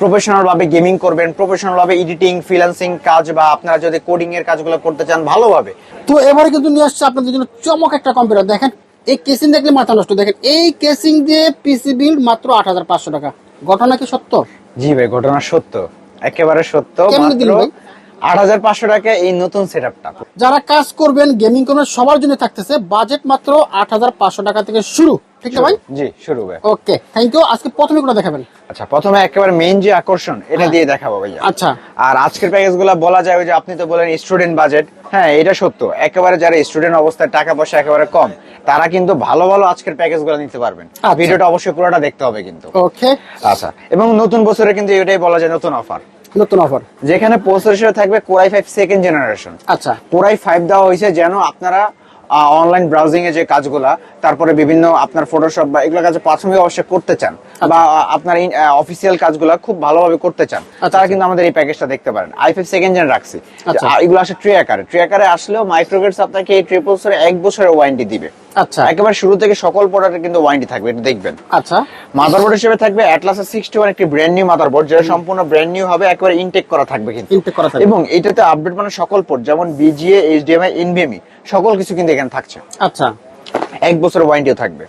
Professional ভাবে gaming করবেন professional ভাবে এডিটিং ফ্রিল্যান্সিং কাজ বা আপনারা যদি কোডিং এর কাজগুলো করতে চান ভালোভাবে। তো এবারে কিন্তু নিয়ে আসছে আপনাদের জন্য চমক একটা কম্পিউটার দেখেন এই কেসিং দেখলে মাথা নষ্ট। দেখেন এই কেসিং দিয়ে পিসি বিল মাত্র আট হাজার পাঁচশো টাকা। ঘটনা কি সত্য? জি ভাই ঘটনা সত্য। একেবারে সত্য মাত্র? আট হাজার পাঁচশো টাকা এই নতুন সেট যারা কাজ করবেন গেমিং করবেন সবার জন্য থাকতেছে বাজেট মাত্র আট হাজার পাঁচশো টাকা থেকে শুরু। ঠিক আছে ভাই? জি শুরু ভাই। ওকে থ্যাংক ইউ আজকে প্রথমে কোনটা দেখাবেন? আচ্ছা প্রথমে একেবারে মেইন যে আকর্ষণ এটা হ্যাঁ। দিয়ে দেখাবো ভাইয়া। আচ্ছা। আর আজকের প্যাকেজগুলা বলা যায় ওই যে আপনি তো বলেন স্টুডেন্ট বাজেট হ্যাঁ এটা সত্য। একেবারে যারা স্টুডেন্ট অবস্থায় টাকা পয়সা একেবারে কম তারা কিন্তু ভালো ভালো আজকের প্যাকেজগুলো নিতে পারবেন। আচ্ছা। ভিডিওটা অবশ্যই পুরোটা দেখতে হবে কিন্তু। ওকে আচ্ছা এবং নতুন বছরে কিন্তু এটাই বলা যায় নতুন অফার নতুন অফার যেখানে প্রসেসর থাকবে core i five second generation আচ্ছা। কোরাই ফাইভ দেওয়া হয়েছে যেন আপনারা অনলাইন ব্রাউজিং এ যে কাজগুলা তারপরে বিভিন্ন আপনার ফটোশপ বা এগুলো কাজ প্রাথমিক অবশ্যই করতে চান বা আহ, আপনার অফিসিয়াল কাজগুলা খুব ভালোভাবে করতে চান আচ্ছা। তারা কিন্তু আমাদের এই প্যাকেজটা দেখতে পারেন। আই ফাইভ সেকেন্ড জেন রাখছি। আচ্ছা। এগুলো আসে ট্রে আকারে ট্রে আকারে আসলেও মাইক্রোগেটস আপনাকে এই ট্রিপল এক বছরের ওয়ারেন্টি দিবে। আচ্ছা। একেবারে শুরু থেকে সকল প্রোডাক্টে কিন্তু ওয়ারেন্টি থাকবে এটা দেখবেন। আচ্ছা। মাদারবোর্ড হিসেবে থাকবে অ্যাটলাস সিক্সটি ওয়ান একটি ব্র্যান্ড নিউ মাদারবোর্ড যেটা সম্পূর্ণ ব্র্যান্ড নিউ হবে একেবারে ইনটেক করা থাকবে কিন্তু। ইনটেক করা থাকবে। এবং এটাতে আপডেট মানে সকল পোর্ট যেমন বিজিএ এইচডিএমআই এনভিএমই সকল কিছু কিন্তু এখানে থাকছে। আচ্ছা। এক বছর ওয়ারেন্টিও থাকবে।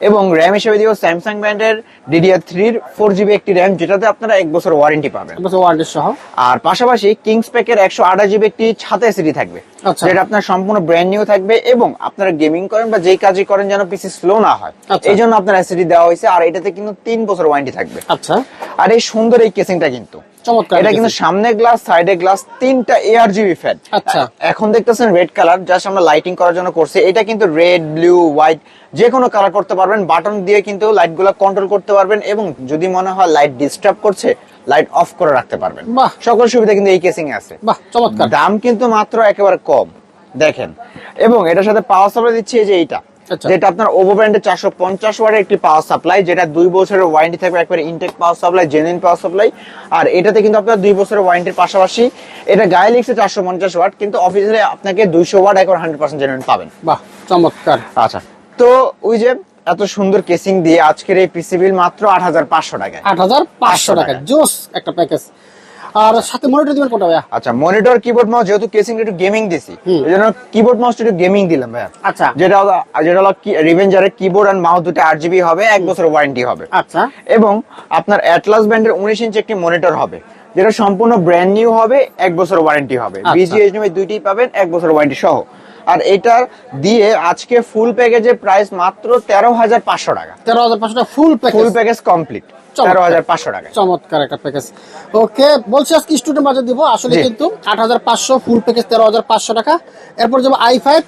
এবং র্যাম হিসেবে দিব স্যামসাং ব্র্যান্ডের ডিডিআর থ্রির ফোর জিবি একটি র্যাম যেটাতে আপনারা এক বছর ওয়ারেন্টি পাবেন। ওয়ারেন্টি সহ। আর পাশাপাশি কিংস প্যাকের একশো আঠাশ জিবি একটি ছাতা এসিডি থাকবে। আচ্ছা। যেটা আপনার সম্পূর্ণ ব্র্যান্ড নিউ থাকবে এবং আপনারা গেমিং করেন বা যেই কাজই করেন যেন পিসি স্লো না হয়। আচ্ছা। এই জন্য আপনার এসিডি দেওয়া হয়েছে আর এটাতে কিন্তু তিন বছর ওয়ারেন্টি থাকবে। আচ্ছা। আর এই সুন্দর এই কেসিংটা কিন্তু। চমৎকার এটা কিন্তু সামনে গ্লাস সাইডে গ্লাস তিনটা এআর জিবি ফ্যান আচ্ছা। এখন দেখতেছেন রেড কালার জাস্ট আমরা লাইটিং করার জন্য করছি। এটা কিন্তু রেড ব্লু হোয়াইট যে কোনো কালার করতে পারবেন। বাটন দিয়ে কিন্তু লাইটগুলো কন্ট্রোল করতে পারবেন এবং যদি মনে হয় লাইট ডিস্টার্ব করছে লাইট অফ করে রাখতে পারবেন। বাহ। সকল সুবিধা কিন্তু এই কেসিং এ আছে। বাহ চমৎকার। দাম কিন্তু মাত্র একেবারে কম। দেখেন। এবং এটার সাথে পাওয়ার সাপ্লাই দিচ্ছি এই যে এইটা। যেটা আপনার ওভো ব্র্যান্ডের চারশো পঞ্চাশ ওয়াটের একটি পাওয়ার সাপ্লাই যেটা দুই বছরের ওয়ারেন্টি থাকবে একবারে Intech power supply genuine power supply আর এটাতে কিন্তু আপনার দুই বছরের ওয়ারেন্টির পাশাপাশি এটা গায়ে লিখছে চারশো পঞ্চাশ ওয়াট কিন্তু অফিসিয়ালি আপনাকে দুইশো ওয়াট একবার হান্ড্রেড পার্সেন্ট জেনুইন পাবেন। বাহ চমৎকার। আচ্ছা তো ওই যে এত সুন্দর কেসিং দিয়ে আজকের এই পিসি বিল মাত্র আট হাজার পাঁচশো টাকা আট হাজার পাঁচশো টাকা। জোস একটা প্যাকেজ আর সাথে মনিটর দিবেন কোনটা ভাইয়া? আচ্ছা মনিটর কিবোর্ড মাউস যেহেতু কেসিং একটু গেমিং দিছি হুম। এই জন্য কিবোর্ড মাউস একটু গেমিং দিলাম ভাইয়া। আচ্ছা। যেটা হলো যেটা হলো রিভেঞ্জারের কিবোর্ড এন্ড মাউস দুটো আট জিবি হবে এক বছর ওয়ারেন্টি হবে। আচ্ছা। এবং আপনার অ্যাটলাস ব্র্যান্ডের উনিশ ইঞ্চি একটি মনিটর হবে যেটা সম্পূর্ণ ব্র্যান্ড নিউ হবে এক বছর ওয়ারেন্টি হবে। আচ্ছা। বিজিএইচডিএমআই দুইটি পাবেন এক বছর ওয়ারেন্টি সহ। আর এটা দিয়ে আজকে ফুল প্যাকেজের প্রাইস মাত্র তেরো হাজার পাঁচশো টাকা। তেরো হাজার পাঁচশো টাকা ফুল ফুল প্যাকেজ কমপ্লিট। তেরো হাজার পাঁচশো টাকা চমৎকার একটা প্যাকেজ ওকে বলছি আজকে স্টুডেন্ট বাজার দিব। আসলে কিন্তু আট হাজার পাঁচশো ফুল প্যাকেজ তেরো হাজার পাঁচশো টাকা। এরপর যাব I five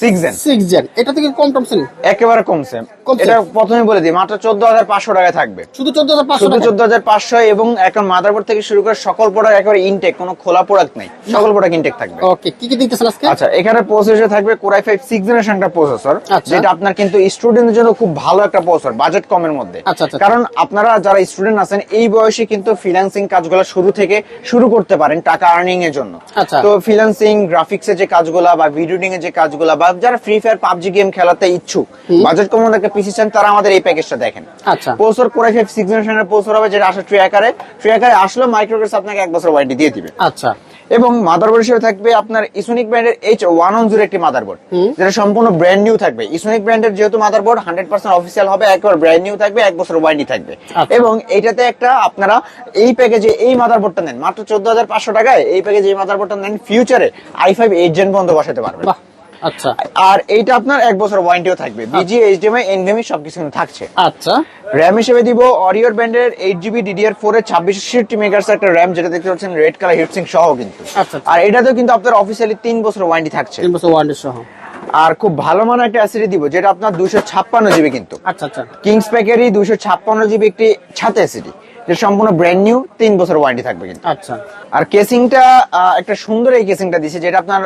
six gen six gen এটা থেকে কম টমছে না? একেবারে কমছে কমছে। এটা প্রথমে বলে দিই মাত্র চোদ্দ হাজার পাঁচশো টাকায় থাকবে। শুধু চোদ্দ হাজার পাঁচশো চোদ্দ হাজার পাঁচশো এবং এখন মাদারবোর্ড থেকে শুরু করে সকল প্রোডাক্ট একেবারে ইনটেক কোনো খোলা প্রোডাক্ট নেই। সকল প্রোডাক্ট ইনটেক থাকবে। ওকে কি কি দিতেছেন আজকে? আচ্ছা এখানে প্রসেসর থাকবে core i five six generation একটা প্রসেসর আচ্ছা। যেটা আপনার কিন্তু স্টুডেন্টের জন্য খুব ভালো একটা প্রসেসর বাজেট কমের মধ্যে। আচ্ছা, আচ্ছা। কারণ আপনারা যারা স্টুডেন্ট আছেন এই বয়সে কিন্তু ফ্রিল্যান্সিং কাজগুলো শুরু থেকে শুরু করতে পারেন টাকা আর্নিং এর জন্য। আচ্ছা। তো ফ্রিল্যান্সিং গ্রাফিক্সের যে কাজগুলা বা ভিডিও এর যে কাজগুলা বা যারা ফ্রি ফায়ার পাবজি গেম খেলাতে ইচ্ছুক বাজেট কম একটা পিসি চান তারা আমাদের এই প্যাকেজটা দেখেন। আচ্ছা। Processor core i five six জেনারেশনের প্রসেসর হবে যেটা আসলে ট্রি আকারে ট্রি আকারে আসলে মাইক্রোগ্রেস আপনাকে এক বছর ওয়ারেন্টি দিয়ে দিবে। আচ্ছা। এবং মাদারবোর্ড হিসেবে থাকবে আপনার ইসোনিক ব্র্যান্ডের এইচ ওয়ান ওয়ান জিরো একটি মাদারবোর্ড যেটা সম্পূর্ণ ব্র্যান্ড নিউ থাকবে। ইসোনিক ব্র্যান্ডের যেহেতু মাদারবোর্ড হান্ড্রেড পার্সেন্ট অফিসিয়াল হবে একবার ব্র্যান্ড নিউ থাকবে এক বছর ওয়ারেন্টি থাকবে। আচ্ছা। এবং এইটাতে একটা আপনারা এই প্যাকেজে এই মাদারবোর্ডটা নেন। মাত্র চোদ্দ হাজার পাঁচশো টাকায় এই প্যাকেজে এই মাদারবোর্ডটা নেন। ফিউচারে আই ফাইভ এইট জেন পর্যন্ত বসাতে পারবেন। আচ্ছা। আর এইটা আপনার এক বছর ওয়ারেন্টিও থাকবে। বিজি এইচডিএমআই এনভিএমই সবকিছু কিন্তু থাকছে। আচ্ছা। র্যাম হিসেবে দিব অরিওর ব্যান্ডের এইট জিবি ডিডিআর ফোর এর ছাব্বিশ সিক্সটি মেগার্স একটা র্যাম যেটা দেখতে পাচ্ছেন রেড কালার হিটসিং সহ কিন্তু। আচ্ছা, আচ্ছা। আর এটাতেও কিন্তু আপনার অফিসিয়ালি তিন বছর ওয়ারেন্টি থাকছে। তিন বছর ওয়ারেন্টি সহ। আর খুব ভালো মানের একটা অ্যাসিডি দিব যেটা আপনার দুশো ছাপ্পান্ন জিবি কিন্তু। আচ্ছা আচ্ছা। কিংস প্যাকেরই দুশো ছাপ্পান্ন জিবি একটি ছাতে অ্যাসিডি যেটা সম্পূর্ণ ব্র্যান্ড নিউ তিন বছর ওয়ারেন্টি থাকবে কিন্তু। আচ্ছা। আর কেসিংটা একটা সুন্দর এই কেসিংটা দিছে যেটা আপনার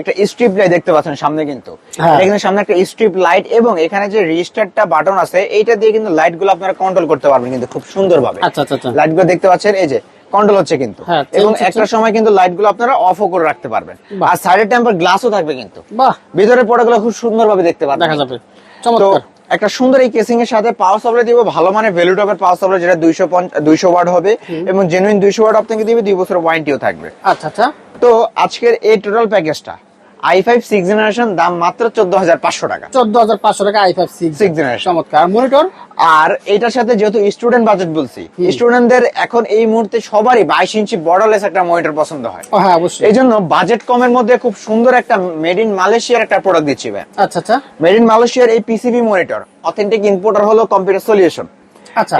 একটা স্ট্রিপ লাইট দেখতে পাচ্ছেন সামনে কিন্তু। হ্যাঁ। কিন্তু সামনে একটা স্ট্রিপ লাইট এবং এখানে যে রেজিস্টারটা বাটন আছে এইটা দিয়ে কিন্তু লাইটগুলো আপনারা কন্ট্রোল করতে পারবেন কিন্তু খুব সুন্দর ভাবে আচ্ছা আচ্ছা আচ্ছা। লাইটগুলো দেখতে পাচ্ছেন এই যে কন্ট্রোল হচ্ছে কিন্তু। হ্যাঁ, এবং একটা সময় কিন্তু লাইটগুলো আপনারা অফও করে রাখতে পারবেন। আর সাইডের টেম্পার গ্লাসও থাকবে কিন্তু। বাহ। ভিতরে প্রোডাক্টগুলো খুব সুন্দর ভাবে দেখতে পারবেন। দেখা যাবে। চমৎকার। একটা সুন্দর এই কেসিং এর সাথে পাওয়ার সাপ্লাই দিব ভালো মানে ভ্যালু টপের পাওয়ার সাপ্লাই যেটা দুইশো দুইশো ওয়াট হবে এবং জেনুইন দুইশো ওয়াট আপনাকে দিবে দুই বছর ওয়ারেন্টিও থাকবে। আচ্ছা আচ্ছা। তো আজকের এই টোটাল প্যাকেজটা আই ফাইভ সিক্স জেনারেশন দাম মাত্র চোদ্দ হাজার পাঁচশো টাকা। চোদ্দ হাজার পাঁচশো টাকা I five six six generation চমৎকার মনিটর আর এটার সাথে যেহেতু স্টুডেন্ট বাজেট বলছি স্টুডেন্টদের এখন এই মুহূর্তে সবারই বাইশ ইঞ্চি বর্ডারলেস একটা মনিটর পছন্দ হয়। হ্যাঁ অবশ্যই। এই জন্য বাজেট কমের মধ্যে খুব সুন্দর একটা মেড ইন মালয়েশিয়ার একটা প্রোডাক্ট দিচ্ছি ভাই। আচ্ছা আচ্ছা। মেড ইন মালয়েশিয়ার এই পিসিবি মনিটর অথেন্টিক ইম্পোর্টার হলো কম্পিউটার সলিউশন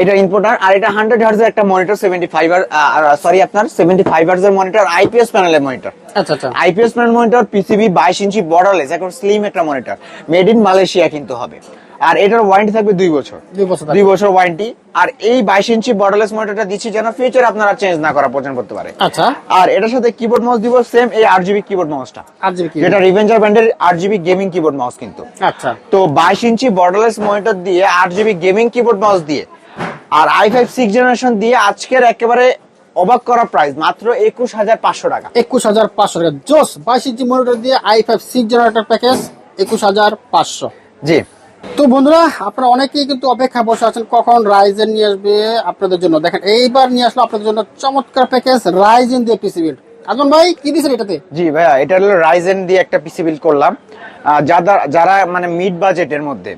এটা ইম্পোর্টার আর এটা হান্ড্রেড হার্জ একটা মনিটর সেভেন্টি ফাইভ সরি আপনার সেভেন্টি ফাইভ হার্জের মনিটর আইপিএস প্যানেলের মনিটর আচ্ছা আচ্ছা। আইপিএস প্যানেল মনিটর পিসিবি বাইশ ইঞ্চি বর্ডারলেস এখন স্লিম একটা মনিটর মেড ইন মালয়েশিয়া কিন্তু হবে। আর এটার ওয়ারেন্টি থাকবে দুই বছর। দুই বছর ওয়ারেন্টি আর এই বাইশ ইঞ্চি বর্ডারলেস মনিটরটা দিচ্ছি যেন ফিউচার আপনারা চেঞ্জ না করা পর্যন্ত করতে পারে। আচ্ছা। আর এটার সাথে কিবোর্ড মাউস দিব সেম এই আট জিবি কিবোর্ড মাউসটা আর যেটা রিভেঞ্জার ব্র্যান্ডের আট জিবি গেমিং কিবোর্ড মাউস কিন্তু। আচ্ছা। তো বাইশ ইঞ্চি বর্ডারলেস মনিটর দিয়ে আট জিবি গেমিং কিবোর্ড মাউস দিয়ে আর আই ফাইভ সিক্স জেনারেশন দিয়ে আজকের একেবারে অবাক করা প্রাইস মাত্র একুশ হাজার পাঁচশো টাকা। একুশ হাজার পাঁচশো টাকা। জোস বাইশ ইঞ্চি মনিটর দিয়ে I five six generator package একুশ হাজার পাঁচশো। জি। তো বন্ধুরা আপনারা অনেকেই কিন্তু অপেক্ষা বসে আছেন কখন রাইজেন নিয়ে আসবে আপনাদের জন্য। দেখেন এইবার নিয়ে আসলো আপনাদের জন্য চমৎকার প্যাকেজ রাইজেন দিয়ে পিসি বিল্ড আজমান ভাই কি দিয়েছেন এটাতে? জি ভাইয়া এটা হলো রাইজেন দিয়ে একটা পিসি বিল করলাম। যারা যারা মানে মিড বাজেটের মধ্যে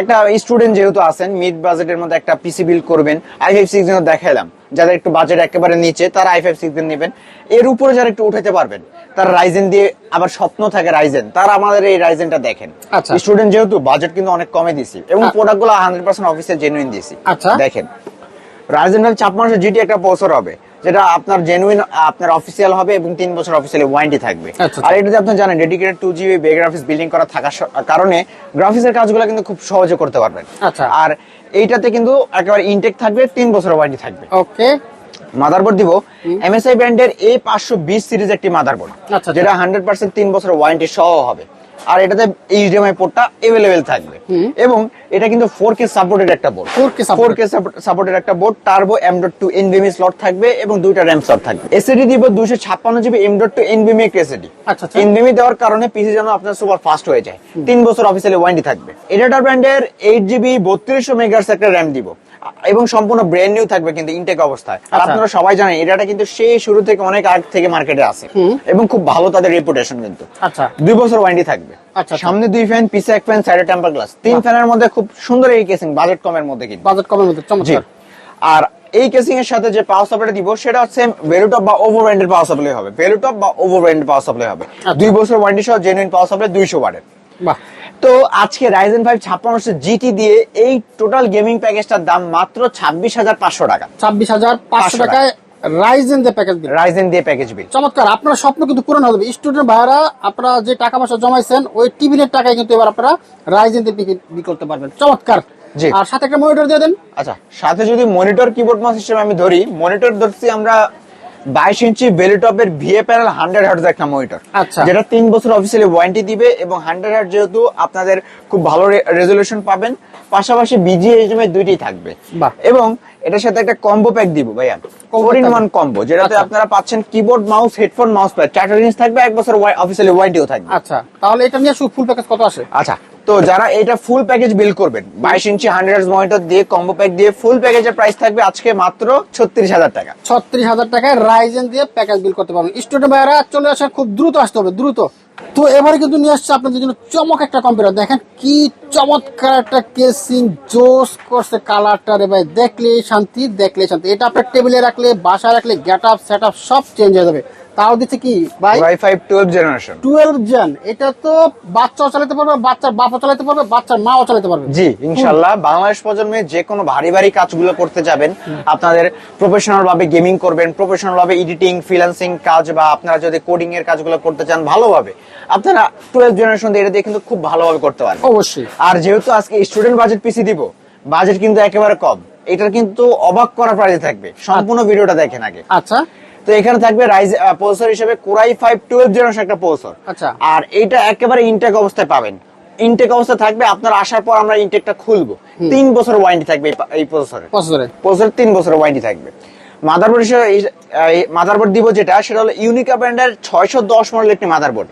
একটা স্টুডেন্ট যেহেতু আছেন মিড বাজেটের মধ্যে একটা পিসি বিল করবেন আই ফাইভ সিক্স দেখাইলাম। যাদের একটু বাজেট একেবারে নিচে তারা আই ফাইভ সিক্স নেবেন। এর উপরে যারা একটু উঠাতে পারবেন তারা রাইজেন দিয়ে আবার স্বপ্ন থাকে রাইজেন তারা আমাদের এই রাইজেনটা দেখেন। আচ্ছা। স্টুডেন্ট যেহেতু বাজেট কিন্তু অনেক কমে দিছি এবং প্রোডাক্টগুলো হান্ড্রেড পার্সেন্ট অফিসে জেনুইন দিছি। আচ্ছা। দেখেন রাইজেন ছাপ্পান্নশো জিটি একটা প্রসেসর হবে। যেটা আপনার জেনুইন আপনার অফিসিয়াল হবে এবং তিন বছর অফিসিয়ালি ওয়ারেন্টি থাকবে। আচ্ছা। আর এটাতে আপনি জানেন dedicated two GB graphics building করা থাকার কারণে গ্রাফিক্সের কাজগুলো কিন্তু খুব সহজে করতে পারবেন। আচ্ছা। আর এইটাতে কিন্তু একেবারে ইনটেক থাকবে তিন বছর ওয়ারেন্টি থাকবে। ওকে। মাদারবোর্ড দিব। এমএসআই ব্র্যান্ডের এ পাঁচশো বিশ সিরিজ একটি মাদারবোর্ড আচ্ছা। যেটা হান্ড্রেড পার্সেন্ট তিন বছর ওয়ারেন্টি সহ হবে। আর এটাতে এইচডিএমআই পোর্টটা এভেলেবেল থাকবে। এবং এটা কিন্তু ফোর কে সাপোর্টেড একটা board 4K supported। Four K supported একটা board turbo M dot two এনবিএমই slot থাকবে এবং দুইটা র্যাম স্লট থাকবে। এসএডি দিব দুইশো ছাপ্পান্ন জিবি এম ডট টু এনবিএমই এসএডি আচ্ছা, আচ্ছা। এনবিএমই দেওয়ার কারণে পিসি যেন আপনার সুপার ফাস্ট হয়ে যায়। তিন বছর অফিসিয়ালি ওয়ারেন্টি থাকবে। এডাটা ব্র্যান্ডের এইট জিবি বত্রিশশো মেগার্স একটা র্যাম দিব। এবং সম্পূর্ণ ব্র্যান্ড নিউ থাকবে কিন্তু ইনটেক অবস্থায়। আর আচ্ছা। আপনারা সবাই জানেন এটাটা কিন্তু সেই শুরু থেকে অনেক আগ থেকে মার্কেটে আছে। এবং খুব ভালো তাদের রেপুটেশন কিন্তু। আচ্ছা। দুই বছর ওয়ারেন্টি থাকবে। আচ্ছা, আচ্ছা। সামনে দুই ফ্যান পিছে এক ফ্যান সাইডে টেম্পার গ্লাস তিন ফ্যানের মধ্যে খুব সুন্দর এই কেসিং বাজেট কমের মধ্যে কিন্তু। বাজেট কমের মধ্যে চমৎকার। আর এই কেসিং এর সাথে যে পাওয়ার সাপ্লাই দিব সেটা হচ্ছে ভ্যালুটপ বা ওভার ব্র্যান্ডের পাওয়ার সাপ্লাই হবে। ভ্যালুটপ বা ওভার ব্র্যান্ডের পাওয়ার সাপ্লাই হবে। আচ্ছা। দুই বছর ওয়ারেন্টি সহ জেনুইন পাওয়ার সাপ্লাই দুইশো ওয়াটের বাহ। তো আজকে রাইজেন ফাইভ ছাপ্পান্নশো জিটি দিয়ে এই টোটাল গেমিং প্যাকেজটার দাম মাত্র ছাব্বিশ হাজার পাঁচশো টাকা। ছাব্বিশ হাজার পাঁচশো টাকায় রাইজেন দিয়ে প্যাকেজ দিন রাইজেন দিয়ে প্যাকেজ বিল চমৎকার আপনার স্বপ্ন কিন্তু পূরণ হবে। স্টুডেন্ট ভাইরা আপনারা যে টাকা পয়সা জমাইছেন ওই টিভিনের টাকায় কিন্তু এবার আপনারা রাইজেন দিয়ে বিক্রি করতে পারবেন। চমৎকার। আর সাথে একটা মনিটর দিয়ে দেন। আচ্ছা সাথে যদি মনিটর কিবোর্ড মাউস হিসেবে আমি ধরি মনিটর ধরছি আমরা বাইশ ইঞ্চি বেলিটপের ভিএ প্যানেল হান্ড্রেড হার্টজ একটা মনিটর। আচ্ছা। যেটা তিন বছর অফিসিয়ালি ওয়ারেন্টি দিবে এবং হান্ড্রেড হার্ট যেহেতু আপনাদের খুব ভালো রেজলিউশন পাবেন পাশাপাশি বিজিএইচএমআই দুইটি থাকবে। এবং এটার সাথে একটা কম্বো প্যাক দিব ভাইয়া। ফোর ইন ওয়ান কম্বো যেটাতে আচ্ছা। আপনারা পাচ্ছেন keyboard mouse headphone mouse pad চারটা জিনিস থাকবে এক বছর অফিসিয়ালি ওয়ারেন্টিও থাকবে। আচ্ছা তাহলে এটা নিয়ে ফুল প্যাকেজ কত আসে? আচ্ছা তো যারা এটা ফুল প্যাকেজ বিল করবেন, বাইশ ইঞ্চি হান্ড্রেড মনিটর দিয়ে কম্বো প্যাক দিয়ে ফুল প্যাকেজের প্রাইস থাকবে আজকে মাত্র ছত্রিশ হাজার টাকা। ছত্রিশ হাজার টাকায় রাইজেন দিয়ে প্যাকেজ বিল করতে পারবেন। স্টুডেন্ট ভাইরা চলে আসা খুব দ্রুত আসতে হবে, দ্রুত। তো এবারে কিন্তু নিয়ে আসছে আপনাদের জন্য চমক একটা কম্পিউটার দেখেন কি চমৎকার একটা কেসিং জোস করছে কালারটা রে ভাই। দেখলে শান্তি দেখলে শান্তি। এটা আপনার টেবিলে রাখলে বাসায় রাখলে গেট আপ সেট আপ সব চেঞ্জ হয়ে যাবে। তাও দিচ্ছে কি ভাই? Y five twelve generation twelve gen এটা তো বাচ্চাও চালাতে পারবে বাচ্চার বাপও চালাতে পারবে বাচ্চার মাও চালাতে পারবে। জি ইনশাল্লাহ বাংলাদেশ প্রজন্মে যে কোনো ভারী ভারী কাজগুলো করতে যাবেন আপনাদের প্রফেশনাল ভাবে গেমিং করবেন প্রফেশনাল ভাবে এডিটিং ফ্রিল্যান্সিং কাজ বা আপনারা যদি কোডিং এর কাজগুলো করতে চান ভালোভাবে। আপনারা টুয়েলভ জেনারেশন এটা দিয়ে কিন্তু খুব ভালোভাবে করতে পারেন অবশ্যই। আর যেহেতু আজকে স্টুডেন্ট বাজেট পিসি দিব বাজেট কিন্তু একেবারে কম। এটার কিন্তু অবাক করা প্রাইজে থাকবে। সম্পূর্ণ ভিডিওটা দেখেন আগে। আচ্ছা। তো এখানে থাকবে রাইজ প্রসেসর হিসেবে core i five twelve generation একটা প্রসেসর আচ্ছা। আর এইটা একেবারে ইনটেক অবস্থায় পাবেন। ইনটেক অবস্থা থাকবে আপনার আসার পর আমরা ইনটেকটা খুলবো। তিন বছর ওয়ারেন্টি থাকবে এই প্রসেসরে প্রসেসরে প্রসেসর তিন বছর ওয়ারেন্টি থাকবে। মাদারবোর্ড মাদারবোর্ড দিব যেটা সেটা হলো ইউনিকা ব্র্যান্ডের ছয়শো দশ মডেল একটি মাদারবোর্ড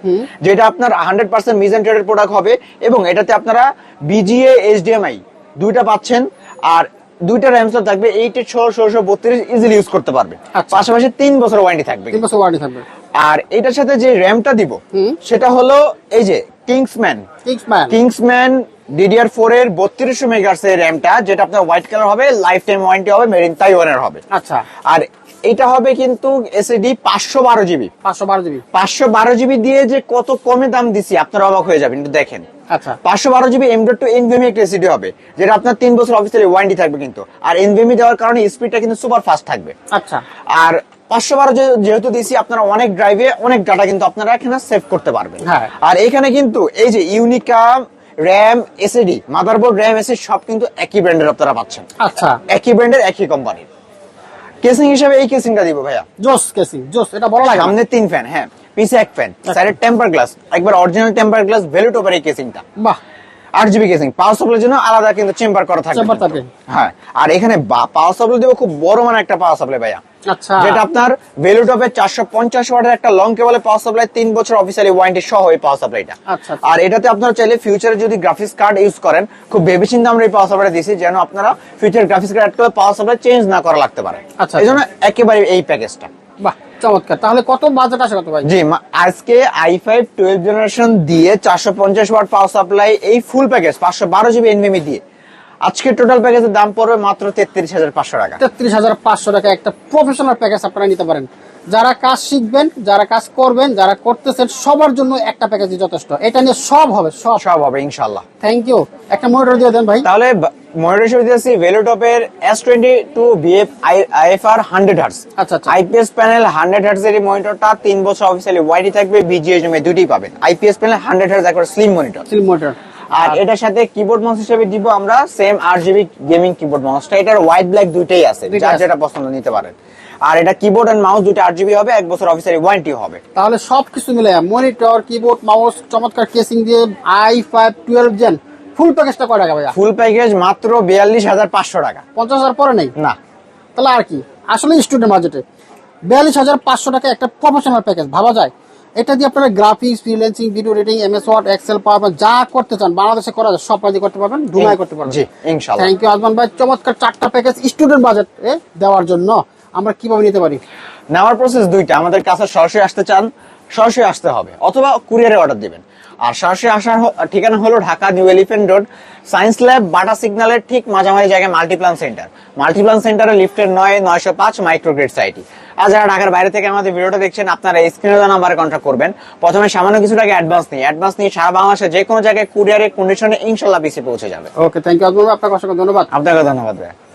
যেটা আপনার হান্ড্রেড পার্সেন্ট মিজেন ট্রেডের প্রোডাক্ট হবে এবং এটাতে আপনারা বিজিএ এইচডিএমআই দুইটা পাচ্ছেন আর দুইটা র্যাম স্লট থাকবে এইট এইট ষোলো ষোলোশো বত্রিশ ইজিলি ইউজ করতে পারবে। আচ্ছা। পাশাপাশি তিন বছর ওয়ারেন্টি থাকবে। তিন বছর ওয়ারেন্টি থাকবে। আর এটার সাথে যে র্যামটা দিব সেটা হলো এই যে Kingsman Kingsman Kingsman DDR four এর বত্রিশশো মেগার্স এর র্যামটা যেটা আপনার হোয়াইট কালার হবে লাইফ টাইম ওয়ারেন্টি হবে মেরিন তাইওয়ানের হবে। আচ্ছা। আর এটা হবে কিন্তু এসএডি পাঁচশো বারো জিবি। পাঁচশো বারো জিবি। পাঁচশো বারো জিবি দিয়ে যে কত কমে দাম দিছি আপনার অবাক হয়ে যাবেন কিন্তু দেখেন। আচ্ছা। পাঁচশো বারো GB M dot two NVMe একটা এসিডি হবে যেটা আপনার তিন বছর অফিসিয়ালি ওয়ারেন্টি থাকবে কিন্তু। আর এনভিএমি দেওয়ার কারণে স্পিডটা কিন্তু সুপার ফাস্ট থাকবে। আচ্ছা। আর পাঁচশো বারো যেহেতু দিছি আপনারা অনেক ড্রাইভে অনেক ডাটা কিন্তু আপনারা এখানে সেভ করতে পারবেন। হ্যাঁ। আর এখানে কিন্তু এই যে ইউনিকা RAM SSD motherboard RAM SSD সব কিন্তু একই ব্র্যান্ডের আপনারা পাচ্ছেন। আচ্ছা। একই ব্র্যান্ডের একই কোম্পানির কেসিং হিসেবে এই কেসিংটা দিব ভাইয়া। জোস কেসিং জোস এটা বড় লাগে? সামনে তিন ফ্যান হ্যাঁ পিছে এক ফ্যান সাইডের টেম্পার গ্লাস একবার original temper glass value topper এই কেসিংটা বাহ। আট জিবি কেসিং পাওয়ার সাপ্লাইয়ের জন্য আলাদা কিন্তু চেম্বার করা থাকবে। হ্যাঁ আর এখানে পাওয়ার সাপ্লাই দেবো খুব বড় মানে একটা পাওয়ার সাপ্লাই ভাইয়া। আচ্ছা। যেটা আপনার ভ্যালু টপের চারশো পঞ্চাশ ওয়াটের একটা লং কেবলের পাওয়ার সাপ্লাই তিন বছর অফিসিয়ালি ওয়ারেন্টি সহ এই পাওয়ার সাপ্লাইটা আচ্ছা, আচ্ছা। আর এটাতে আপনারা চাইলে ফিউচারে যদি গ্রাফিক্স কার্ড ইউজ করেন খুব ভেবে চিন্তে আমরা এই পাওয়ার সাপ্লাই দিয়েছি যেন আপনারা ফিউচার গ্রাফিক্স কার্ড করে পাওয়ার সাপ্লাই চেঞ্জ না করা লাগতে পারে। আচ্ছা, এই জন্য একেবারে এই প্যাকেজটা বাহ চমৎকার। তাহলে কত বাজেট আছে কত ভাই? জি আজকে আই ফাইভ টুয়েলভ জেনারেশন দিয়ে চারশো পঞ্চাশ ওয়াট পাওয়ার সাপ্লাই এই ফুল প্যাকেজ জিবি দিয়ে। আজকে টোটাল প্যাকেজের দাম পড়বে মাত্র তেত্রিশ হাজার পাঁচশো টাকা। তেত্রিশ হাজার পাঁচশো টাকা একটা প্রফেশনাল প্যাকেজ আপনারা নিতে পারেন। যারা কাজ শিখবেন যারা কাজ করবেন যারা করতেছেন সবার জন্য একটা প্যাকেজই যথেষ্ট। এটা নিয়ে সব হবে সব। সব হবে ইনশাল্লাহ থ্যাংক ইউ একটা মনিটর দিয়ে দেন ভাই। তাহলে মনিটর হিসেবে দিয়েছি ভেলোটপের S twenty two BF IFR hundred hertz আচ্ছা। আইপিএস প্যানেল হান্ড্রেড হার্স এর মনিটরটা তিন বছর অফিসিয়ালি ওয়াইডি থাকবে বিজিএইচএমএ দুটোই পাবেন। আইপিএস প্যানেল হান্ড্রেড হার্স একবার স্লিম মনিটর স্লিম মনিটর আর এটার সাথে কিবোর্ড মাউস হিসেবে দিব আমরা সেম আর জিবি গেমিং কিবোর্ড মাউসটা এটার হোয়াইট ব্ল্যাক দুইটাই আছে যার যেটা পছন্দ নিতে পারেন। আর এটা কিবোর্ড এন্ড মাউস দুটো আট জিবি হবে এক বছর অফিসিয়ালি ওয়ারেন্টি হবে। তাহলে সবকিছু মিলে মনিটর কিবোর্ড মাউস চমৎকার কেসিং দিয়ে I five twelve gen full প্যাকেজটা কয় টাকা ভাইয়া? ফুল প্যাকেজ মাত্র বিয়াল্লিশ হাজার পাঁচশো টাকা। পঞ্চাশ হাজার পরে নেই? না। তাহলে আর কি? আসলে স্টুডেন্ট বাজেটে বিয়াল্লিশ হাজার পাঁচশো টাকা একটা প্রফেশনাল প্যাকেজ ভাবা যায়। এটা দিয়ে আপনারা graphics freelancing video editing MS Word Excel power যা করতে চান বাংলাদেশে করা যায় সব কাজই করতে পারবেন দুবাই করতে পারবেন। জি, ইনশাআল্লাহ। থ্যাংক ইউ আজমান ভাই। চমৎকার চারটা প্যাকেজ স্টুডেন্ট বাজেট দেওয়ার জন্য। আমরা কীভাবে নিতে পারি? নেওয়ার প্রসেস দুইটা। আমাদের কাছে সরাসরি আসতে চান সরাসরি আসতে হবে অথবা কুরিয়ারে অর্ডার দিবেন। আর সরাসরি আসার ঠিকানা হলো Dhaka New Elephant Road Science Lab Bata সিগন্যালের ঠিক মাঝামাঝি জায়গায় মাল্টিপ্লান সেন্টার মাল্টিপ্লান সেন্টারে লিফটের নয় নয়শো পাঁচ মাইক্রোগ্রেড সাইটি আর যারা ঢাকার বাইরে থেকে আমাদের ভিডিওটা দেখছেন আপনারা স্ক্রিনে দেওয়া নাম্বারে কন্ট্যাক্ট করবেন। প্রথমে সামান্য কিছু টাকা অ্যাডভান্স নিয়ে অ্যাডভান্স নিয়ে সারা বাংলাদেশে যে কোনো জায়গায় কুরিয়ারে কন্ডিশনে ইনশাল্লাহ পিসি পৌঁছে যাবে। ওকে থ্যাংক ইউ ভাই আপনাকে অসংখ্য ধন্যবাদ। আপনাকে ধন্যবাদ ভাইয়া